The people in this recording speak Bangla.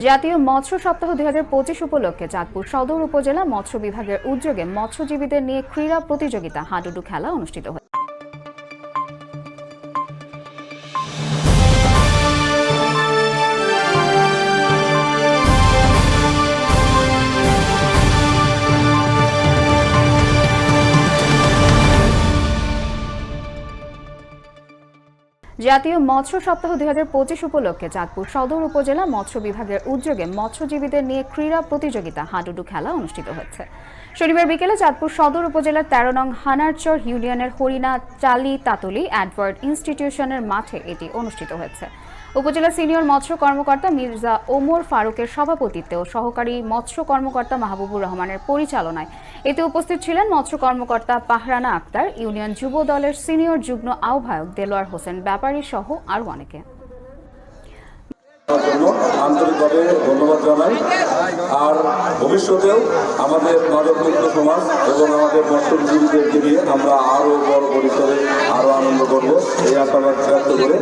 জাতীয় মৎস্য সপ্তাহ দুই হাজার পঁচিশ উপলক্ষে চাঁদপুর সদর উপজেলা মৎস্য বিভাগের উদ্যোগে মৎস্যজীবীদের নিয়ে ক্রীড়া প্রতিযোগিতা, হাডুডু খেলা অনুষ্ঠিত হয় জাতীয় মৎস্য সপ্তাহ দুই হাজার পঁচিশ উপলক্ষে চাঁদপুর সদর উপজেলা মৎস্য বিভাগের উদ্যোগে মৎস্যজীবীদের নিয়ে ক্রীড়া প্রতিযোগিতা হাডুডু খেলা অনুষ্ঠিত হচ্ছে। শনিবার বিকেলে চাঁদপুর সদর উপজেলার তেরো নং হানারচর ইউনিয়নের হরিণা চালি তাতলি অ্যাডওয়ার্ড ইনস্টিটিউশনের মাঠে এটি অনুষ্ঠিত হয়েছে উপজেলা সিনিয়র মৎস্য কর্মকর্তা মির্জা ওমর ফারুকের সভাপতিত্বে ও সহকারী মৎস্য কর্মকর্তা মাহবুবুর রহমানের পরিচালনায় এতে উপস্থিত ছিলেন মৎস্য কর্মকর্তা পাহরানা আক্তার, ইউনিয়ন যুব দলের সিনিয়র যুগ্ম আহ্বায়ক দেলোয়ার হোসেন ব্যাপারী সহ আরও অনেকে। আন্তরিকভাবে ধন্যবাদ জানাই। আর ভবিষ্যতেও আমাদের মাদকমুক্ত সমাজ এবং আমাদের মৎস্যজীবীদেরকে নিয়ে আমরা আরও বড় পরিসরে আরও আনন্দ করব। এই আশাবাদ ব্যক্ত করে